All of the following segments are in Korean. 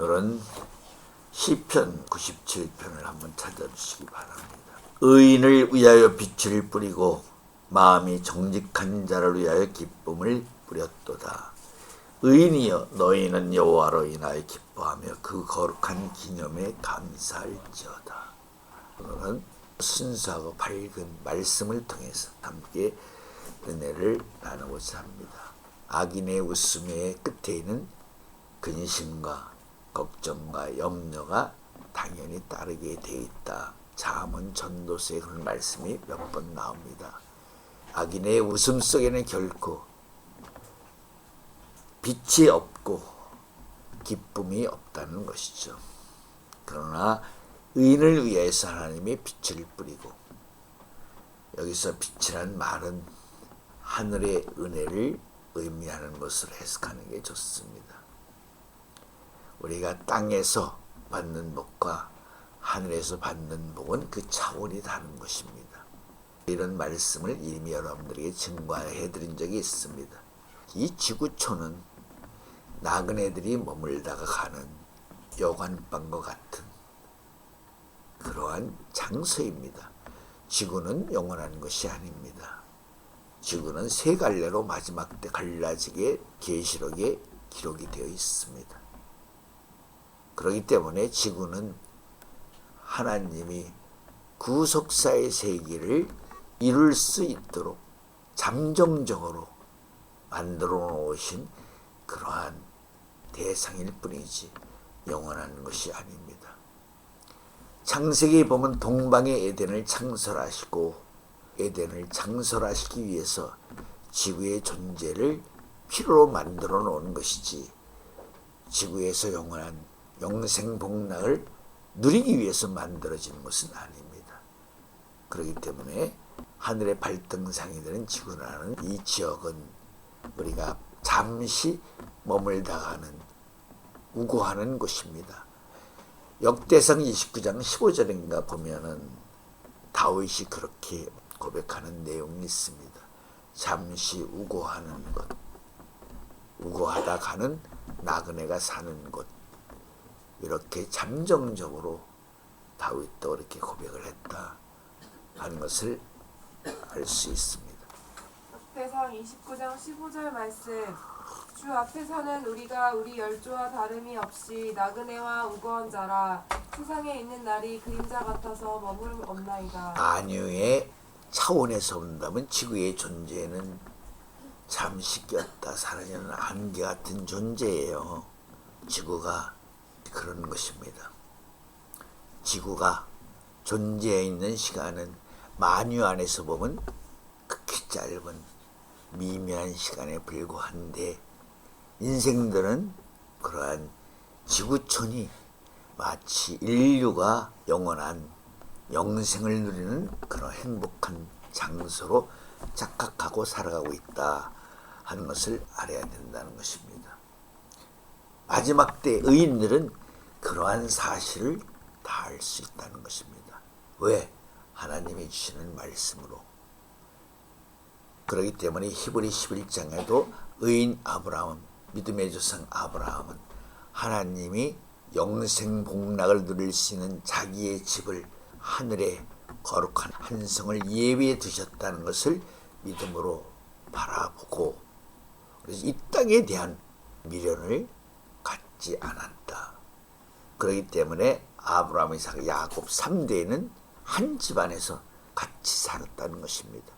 오늘은 시편 97편을 한번 찾아주시기 바랍니다. 의인을 위하여 빛을 뿌리고 마음이 정직한 자를 위하여 기쁨을 뿌렸도다. 의인이여 너희는 여호와로 인하여 기뻐하며 그 거룩한 기념에 감사할지어다. 오늘은 순수하고 밝은 말씀을 통해서 함께 은혜를 나누고자 합니다. 악인의 웃음의 끝에 있는 근심과 걱정과 염려가 당연히 따르게 돼 있다. 잠언 전도서에 그런 말씀이 몇 번 나옵니다. 악인의 웃음 속에는 결코 빛이 없고 기쁨이 없다는 것이죠. 그러나 의인을 위해서 하나님이 빛을 뿌리고 여기서 빛이란 말은 하늘의 은혜를 의미하는 것으로 해석하는 게 좋습니다. 우리가 땅에서 받는 복과 하늘에서 받는 복은 그 차원이 다른 것입니다. 이런 말씀을 이미 여러분들에게 증거해 드린 적이 있습니다. 이 지구촌은 나그네들이 머물다가 가는 여관방과 같은 그러한 장소입니다. 지구는 영원한 것이 아닙니다. 지구는 세 갈래로 마지막 때 갈라지게 계시록에 기록이 되어 있습니다. 그렇기 때문에 지구는 하나님이 구속사의 세계를 이룰 수 있도록 잠정적으로 만들어 놓으신 그러한 대상일 뿐이지 영원한 것이 아닙니다. 창세기에 보면 동방의 에덴을 창설하시고 에덴을 창설하시기 위해서 지구의 존재를 필요로 만들어 놓은 것이지 지구에서 영원한 영생복락을 누리기 위해서 만들어진 것은 아닙니다. 그렇기 때문에 하늘의 발등상이 되는 지구라는 이 지역은 우리가 잠시 머물다가 는 우고하는 곳입니다. 역대상 29장 15절인가 보면은 다윗이 그렇게 고백하는 내용이 있습니다. 잠시 우고하는 것, 우고하다 가는 나그네가 사는 곳, 이렇게 잠정적으로 다윗도 이렇게 고백을 했다 하는 것을 알 수 있습니다. 역대상 29장 15절 말씀 주 앞에서는 우리가 우리 열조와 다름이 없이 나그네와 우거한 자라 세상에 있는 날이 그림자 같아서 머물 없나이다 안유의 차원에서 본다면 지구의 존재는 잠시 꼈다 사라지는 안개 같은 존재예요. 지구가 그런 것입니다. 지구가 존재해 있는 시간은 만유 안에서 보면 극히 짧은 미미한 시간에 불과한데 인생들은 그러한 지구촌이 마치 인류가 영원한 영생을 누리는 그런 행복한 장소로 착각하고 살아가고 있다 하는 것을 알아야 된다는 것입니다. 마지막 때 의인들은 그러한 사실을 다 알 수 있다는 것입니다. 왜? 하나님이 주시는 말씀으로. 그렇기 때문에 히브리 11장에도 의인 아브라함, 믿음의 조상 아브라함은 하나님이 영생 복락을 누릴 수 있는 자기의 집을 하늘에 거룩한 한성을 예비해 두셨다는 것을 믿음으로 바라보고 그래서 이 땅에 대한 미련을 갖지 않았다. 그렇기 때문에 아브라함, 이삭, 야곱 3대는 한 집안에서 같이 살았다는 것입니다.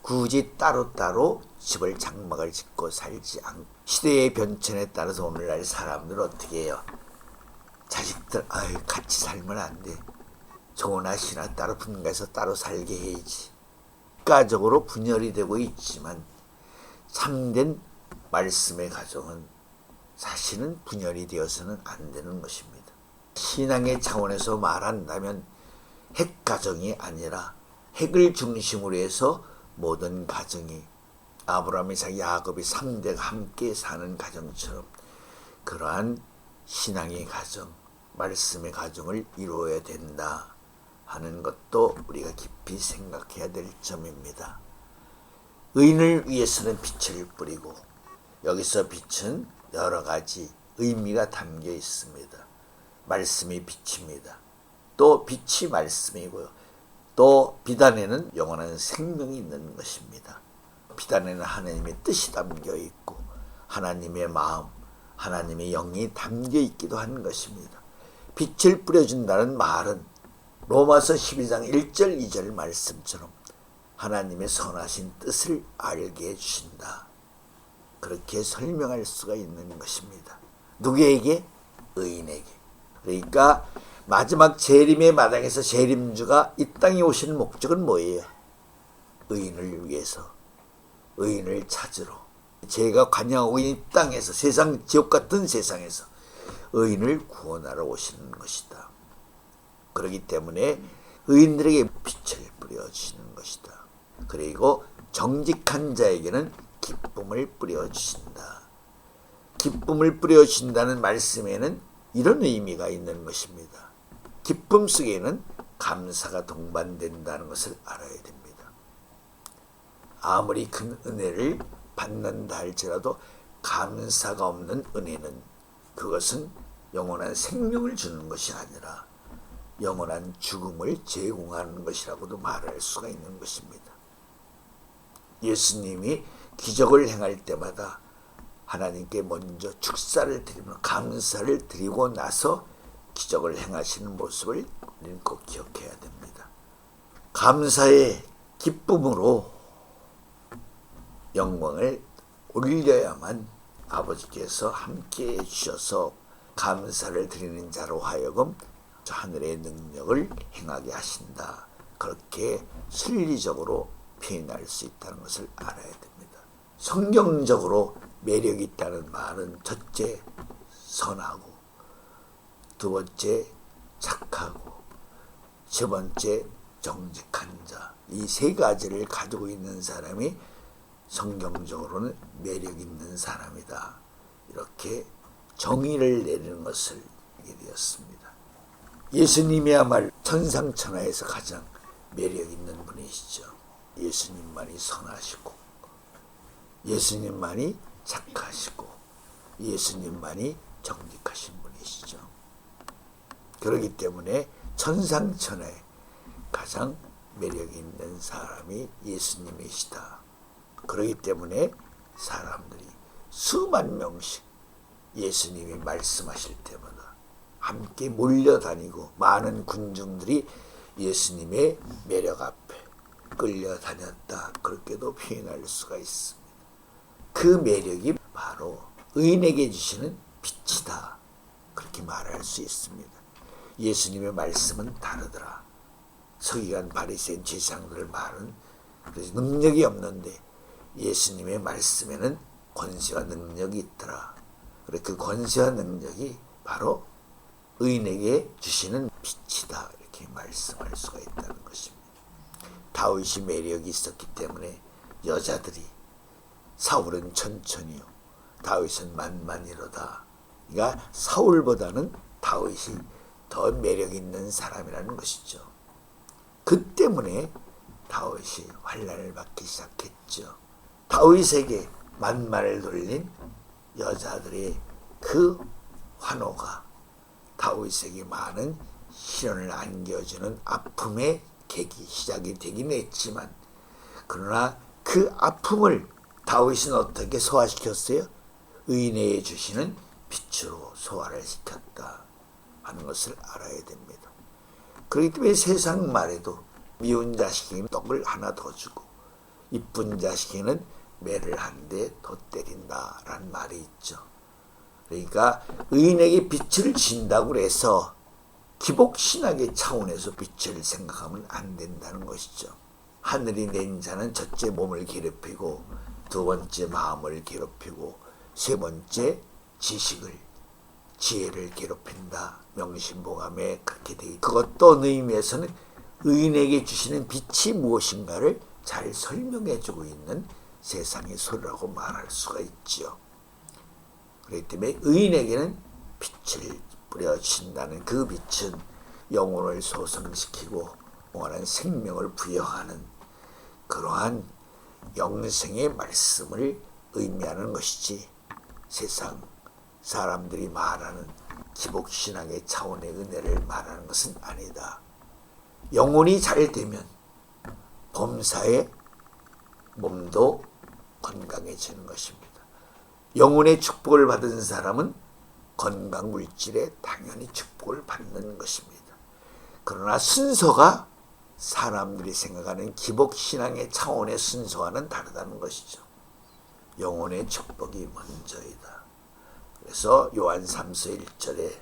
굳이 따로따로 집을 장막을 짓고 살지 않고 시대의 변천에 따라서 오늘날 사람들은 어떻게 해요? 자식들 아유 같이 살면 안 돼. 좋은 아시나 따로 분가해서 따로 살게 해야지. 국가적으로 분열이 되고 있지만 참된 말씀의 가정은 사실은 분열이 되어서는 안 되는 것입니다. 신앙의 차원에서 말한다면 핵 가정이 아니라 핵을 중심으로 해서 모든 가정이 아브라함, 이삭, 야곱이 3대가 함께 사는 가정처럼 그러한 신앙의 가정, 말씀의 가정을 이루어야 된다 하는 것도 우리가 깊이 생각해야 될 점입니다. 의인을 위해서는 빛을 뿌리고 여기서 빛은 여러 가지 의미가 담겨 있습니다. 말씀이 빛입니다. 또 빛이 말씀이고요. 또 비단에는 영원한 생명이 있는 것입니다. 비단에는 하나님의 뜻이 담겨 있고 하나님의 마음, 하나님의 영이 담겨 있기도 하는 것입니다. 빛을 뿌려준다는 말은 로마서 12장 1절 2절 말씀처럼 하나님의 선하신 뜻을 알게 해주신다. 그렇게 설명할 수가 있는 것입니다. 누구에게? 의인에게. 그러니까 마지막 재림의 마당에서 재림주가 이 땅에 오시는 목적은 뭐예요? 의인을 위해서, 의인을 찾으러. 제가 관여하고 있는 이 땅에서 세상 지옥 같은 세상에서 의인을 구원하러 오시는 것이다. 그렇기 때문에 의인들에게 빛을 뿌려 주시는 것이다. 그리고 정직한 자에게는 기쁨을 뿌려 주신다. 기쁨을 뿌려 주신다는 말씀에는 이런 의미가 있는 것입니다. 기쁨 속에는 감사가 동반된다는 것을 알아야 됩니다. 아무리 큰 은혜를 받는다 할지라도 감사가 없는 은혜는 그것은 영원한 생명을 주는 것이 아니라 영원한 죽음을 제공하는 것이라고도 말할 수가 있는 것입니다. 예수님이 기적을 행할 때마다 하나님께 먼저 축사를 드리며 감사를 드리고 나서 기적을 행하시는 모습을 우리는 꼭 기억해야 됩니다. 감사의 기쁨으로 영광을 올려야만 아버지께서 함께 해주셔서 감사를 드리는 자로 하여금 저 하늘의 능력을 행하게 하신다. 그렇게 순리적으로 표현할 수 있다는 것을 알아야 됩니다. 성경적으로 매력이 있다는 말은 첫째 선하고 두 번째 착하고 세 번째 정직한 자. 이 세 가지를 가지고 있는 사람이 성경적으로는 매력 있는 사람이다. 이렇게 정의를 내리는 것을 알게 되었습니다. 예수님이야말로 천상천하에서 가장 매력 있는 분이시죠. 예수님만이 선하시고 예수님만이 착하시고 예수님만이 정직하신 분이시죠. 그렇기 때문에 천상천하에 가장 매력 있는 사람이 예수님이시다. 그렇기 때문에 사람들이 수만 명씩 예수님이 말씀하실 때마다 함께 몰려다니고 많은 군중들이 예수님의 매력 앞에 끌려다녔다. 그렇게도 표현할 수가 있습니다. 그 매력이 바로 의인에게 주시는 빛이다. 그렇게 말할 수 있습니다. 예수님의 말씀은 다르더라. 서기관 바리새인 제사장들 말은 능력이 없는데 예수님의 말씀에는 권세와 능력이 있더라. 그래 그 권세와 능력이 바로 의인에게 주시는 빛이다. 이렇게 말씀할 수가 있다는 것입니다. 다윗이 매력이 있었기 때문에 여자들이 사울은 천천히요. 다윗은 만만이로다. 그러니까 사울보다는 다윗이 더 매력 있는 사람이라는 것이죠. 그 때문에 다윗이 환란을 받기 시작했죠. 다윗에게 만만을 돌린 여자들의 그 환호가 다윗에게 많은 시련을 안겨주는 아픔의 계기 시작이 되긴 했지만 그러나 그 아픔을 다윗은 어떻게 소화시켰어요? 의인에게 주시는 빛으로 소화를 시켰다 하는 것을 알아야 됩니다. 그렇기 때문에 세상 말에도 미운 자식에게 떡을 하나 더 주고 이쁜 자식에는 매를 한 대 더 때린다라는 말이 있죠. 그러니까 의인에게 빛을 진다고 해서 기복신학의 차원에서 빛을 생각하면 안 된다는 것이죠. 하늘이 낸 자는 첫째 몸을 괴롭히고 두 번째 마음을 괴롭히고 세 번째 지식을 지혜를 괴롭힌다. 명심보감에 그렇게 돼 있고 그것도 어느 의미에서는 의인에게 주시는 빛이 무엇인가를 잘 설명해 주고 있는 세상의 소리라고 말할 수가 있지요. 그렇기 때문에 의인에게는 빛을 뿌려주신다는 그 빛은 영혼을 소성시키고 영원한 생명을 부여하는 그러한 영생의 말씀을 의미하는 것이지 세상 사람들이 말하는 기복신앙의 차원의 은혜를 말하는 것은 아니다. 영혼이 잘 되면 범사의 몸도 건강해지는 것입니다. 영혼의 축복을 받은 사람은 건강 물질에 당연히 축복을 받는 것입니다. 그러나 순서가 사람들이 생각하는 기복 신앙의 차원의 순서와는 다르다는 것이죠. 영혼의 축복이 먼저이다. 그래서 요한 3서 1절에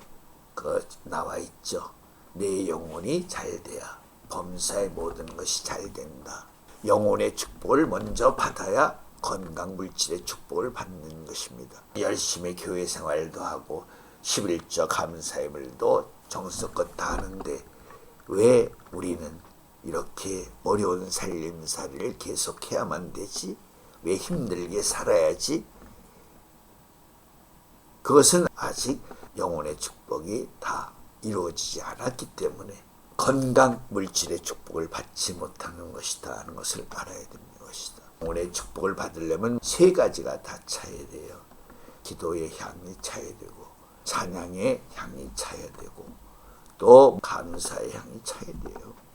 그 나와 있죠. 내 영혼이 잘 돼야 범사의 모든 것이 잘 된다. 영혼의 축복을 먼저 받아야 건강 물질의 축복을 받는 것입니다. 열심히 교회 생활도 하고 11조 감사예물도 정성껏 다 하는데 왜 우리는 이렇게 어려운 살림살이를 계속해야만 되지? 왜 힘들게 살아야지? 그것은 아직 영혼의 축복이 다 이루어지지 않았기 때문에 건강 물질의 축복을 받지 못하는 것이다 하는 것을 알아야 되는 것이다. 영혼의 축복을 받으려면 세 가지가 다 차야 돼요. 기도의 향이 차야 되고 찬양의 향이 차야 되고 또 감사의 향이 차야 돼요.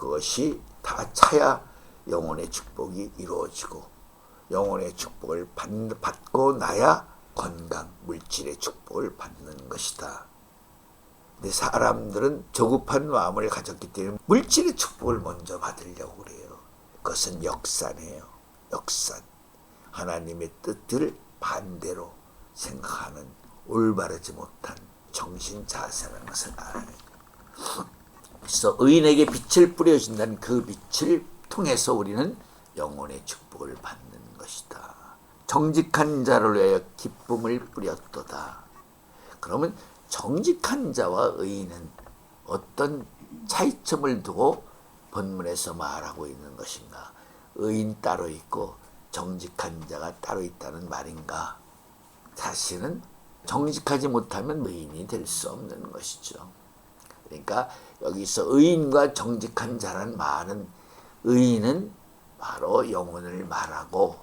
그것이 다 차야 영혼의 축복이 이루어지고 영혼의 축복을 받, 받고 나야 건강 물질의 축복을 받는 것이다. 근데 사람들은 조급한 마음을 가졌기 때문에 물질의 축복을 먼저 받으려고 그래요. 그것은 역산이에요. 역산. 하나님의 뜻을 반대로 생각하는 올바르지 못한 정신 자세라는 것을 알아야 돼요. 그래서 의인에게 빛을 뿌려준다는 그 빛을 통해서 우리는 영혼의 축복을 받는 것이다. 정직한 자를 위하여 기쁨을 뿌렸도다. 그러면 정직한 자와 의인은 어떤 차이점을 두고 본문에서 말하고 있는 것인가? 의인 따로 있고 정직한 자가 따로 있다는 말인가? 사실은 정직하지 못하면 의인이 될 수 없는 것이죠. 그러니까 여기서 의인과 정직한 자란 말은 의인은 바로 영혼을 말하고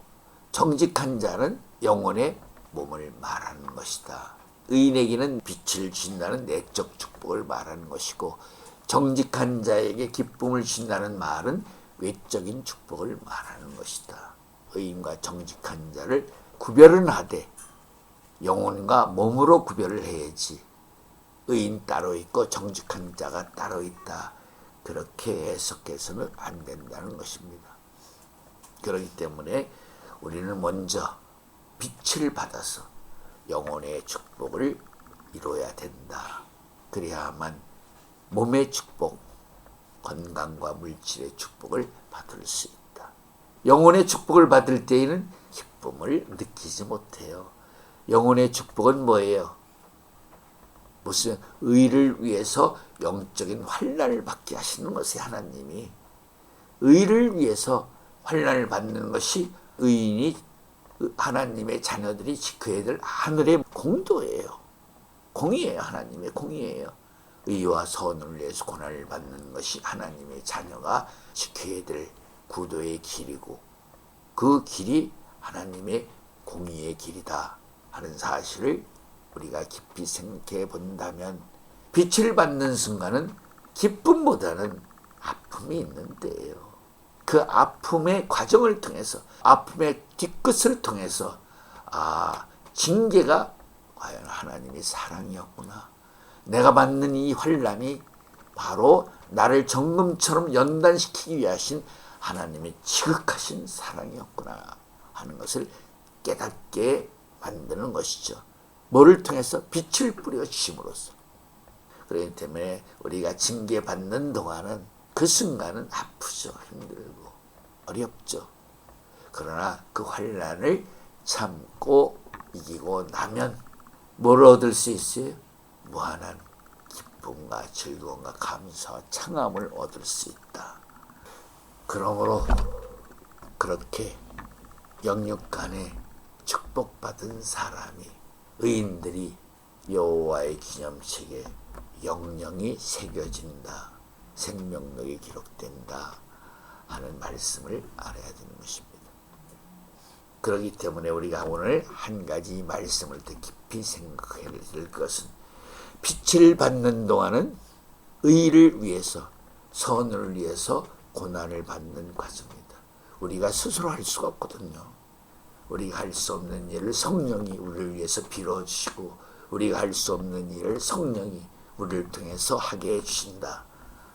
정직한 자는 영혼의 몸을 말하는 것이다. 의인에게는 빛을 준다는 내적 축복을 말하는 것이고 정직한 자에게 기쁨을 준다는 말은 외적인 축복을 말하는 것이다. 의인과 정직한 자를 구별은 하되 영혼과 몸으로 구별을 해야지 의인 따로 있고 정직한 자가 따로 있다. 그렇게 해석해서는 안 된다는 것입니다. 그렇기 때문에 우리는 먼저 빛을 받아서 영혼의 축복을 이루어야 된다. 그래야만 몸의 축복, 건강과 물질의 축복을 받을 수 있다. 영혼의 축복을 받을 때에는 기쁨을 느끼지 못해요. 영혼의 축복은 뭐예요? 무슨 의를 위해서 영적인 환란을 받게 하시는 것이 하나님이 의를 위해서 환란을 받는 것이 의인이 하나님의 자녀들이 지켜야 될 하늘의 공도예요. 공이에요. 하나님의 공이에요. 의와 선을 위해서 고난을 받는 것이 하나님의 자녀가 지켜야 될 구도의 길이고 그 길이 하나님의 공의의 길이다 하는 사실을 우리가 깊이 생각해 본다면 빛을 받는 순간은 기쁨보다는 아픔이 있는 때예요. 그 아픔의 과정을 통해서 아픔의 뒤끝을 통해서 아 징계가 과연 하나님의 사랑이었구나. 내가 받는 이 환란이 바로 나를 정금처럼 연단시키기 위하신 하나님의 지극하신 사랑이었구나 하는 것을 깨닫게 만드는 것이죠. 뭐를 통해서 빛을 뿌려 주심으로써. 그렇기 때문에 우리가 징계받는 동안은 그 순간은 아프죠. 힘들고 어렵죠. 그러나 그 환란을 참고 이기고 나면 뭘 얻을 수 있어요? 무한한 기쁨과 즐거움과 감사와 창함을 얻을 수 있다. 그러므로 그렇게 영육간에 축복받은 사람이 의인들이 여호와의 기념책에 영영이 새겨진다. 생명력이 기록된다. 하는 말씀을 알아야 되는 것입니다. 그렇기 때문에 우리가 오늘 한 가지 말씀을 더 깊이 생각해야 될 것은 빛을 받는 동안은 의를 위해서 선을 위해서 고난을 받는 과정이다. 우리가 스스로 할 수가 없거든요. 우리가 할 수 없는 일을 성령이 우리를 위해서 빌어주시고 우리가 할 수 없는 일을 성령이 우리를 통해서 하게 해주신다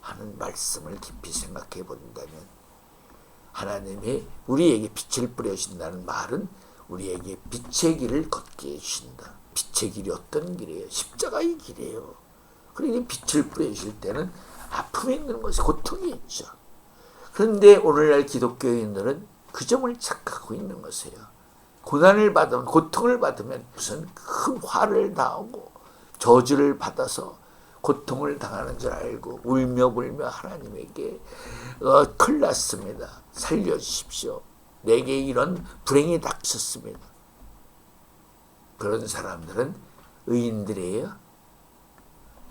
하는 말씀을 깊이 생각해 본다면 하나님이 우리에게 빛을 뿌려주신다는 말은 우리에게 빛의 길을 걷게 해주신다. 빛의 길이 어떤 길이에요? 십자가의 길이에요. 그러니 빛을 뿌려주실 때는 아픔이 있는 것이 고통이 있죠. 그런데 오늘날 기독교인들은 그 점을 착각하고 있는 것이에요. 고난을 받으면 고통을 받으면 무슨 큰 화를 당하고 저주를 받아서 고통을 당하는 줄 알고 울며 불며 하나님에게 어, 큰일 났습니다. 살려주십시오. 내게 이런 불행이 닥쳤습니다. 그런 사람들은 의인들이에요.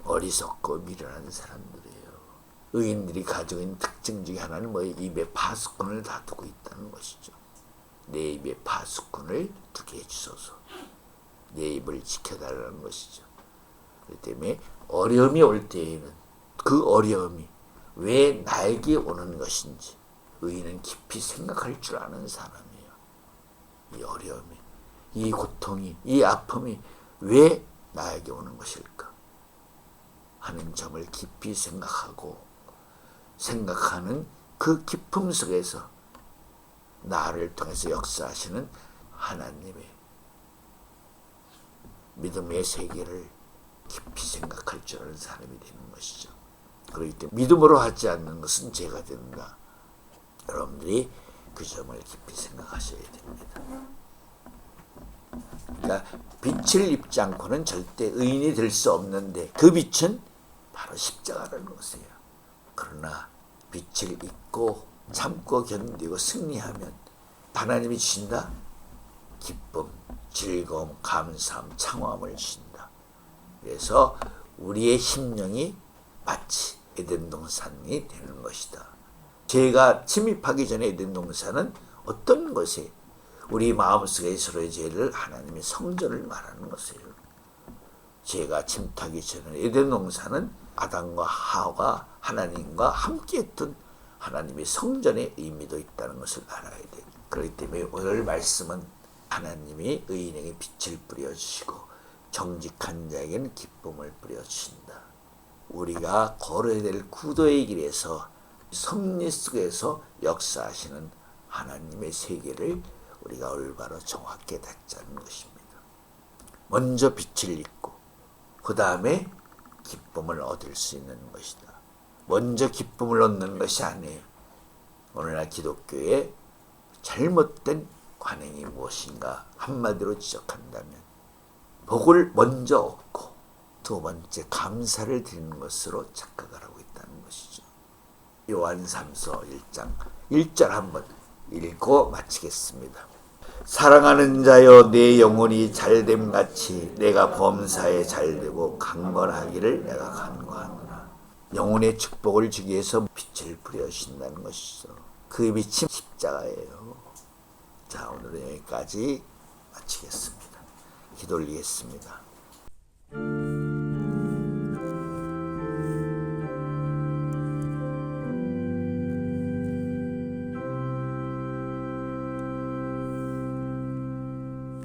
어리석고 미련한 사람들이에요. 의인들이 가지고 있는 특징 중에 하나는 뭐 입에 파수꾼을 다두고 있다는 것이죠. 내 입에 파수꾼을 두게 해주소서. 내 입을 지켜달라는 것이죠. 그렇기 때문에 어려움이 올 때에는 그 어려움이 왜 나에게 오는 것인지 의인은 깊이 생각할 줄 아는 사람이에요. 이 어려움이, 이 고통이, 이 아픔이 왜 나에게 오는 것일까? 하는 점을 깊이 생각하고 생각하는 그 기품 속에서 나를 통해서 역사하시는 하나님의 믿음의 세계를 깊이 생각할 줄 아는 사람이 되는 것이죠. 그렇기 때문에 믿음으로 하지 않는 것은 죄가 된다. 여러분들이 그 점을 깊이 생각하셔야 됩니다. 그러니까 빛을 입지 않고는 절대 의인이 될 수 없는데 그 빛은 바로 십자가라는 것이에요. 그러나 빛을 입고 참고 견디고 승리하면 하나님이 주신다. 기쁨, 즐거움, 감사함, 창화함을 주신다. 그래서 우리의 심령이 마치 에덴 동산이 되는 것이다. 죄가 침입하기 전에 에덴 동산은 어떤 것이 우리 마음속에 서로의 죄를 하나님의 성전을 말하는 것이에요. 죄가 침입하기 전에 에덴 동산은 아담과 하와가 하나님과 함께했던 하나님의 성전의 의미도 있다는 것을 알아야 돼. 그렇기 때문에 오늘 말씀은 하나님이 의인에게 빛을 뿌려주시고 정직한 자에게는 기쁨을 뿌려주신다. 우리가 걸어야 될 구도의 길에서 섭리 속에서 역사하시는 하나님의 세계를 우리가 올바로 정확히 닫자는 것입니다. 먼저 빛을 입고 그 다음에 기쁨을 얻을 수 있는 것이다. 먼저 기쁨을 얻는 것이 아니에요. 오늘날 기독교의 잘못된 관행이 무엇인가 한마디로 지적한다면 복을 먼저 얻고 두 번째 감사를 드리는 것으로 착각을 하고 있다는 것이죠. 요한 3서 1장 1절 한번 읽고 마치겠습니다. 사랑하는 자여 내 영혼이 잘됨 같이 내가 범사에 잘되고 강건하기를 내가 간구하노라. 영혼의 축복을 주기 위해서 빛을 뿌려신다는 것이죠. 그 빛이 십자가예요. 자 오늘은 여기까지 마치겠습니다. 기도 올리겠습니다.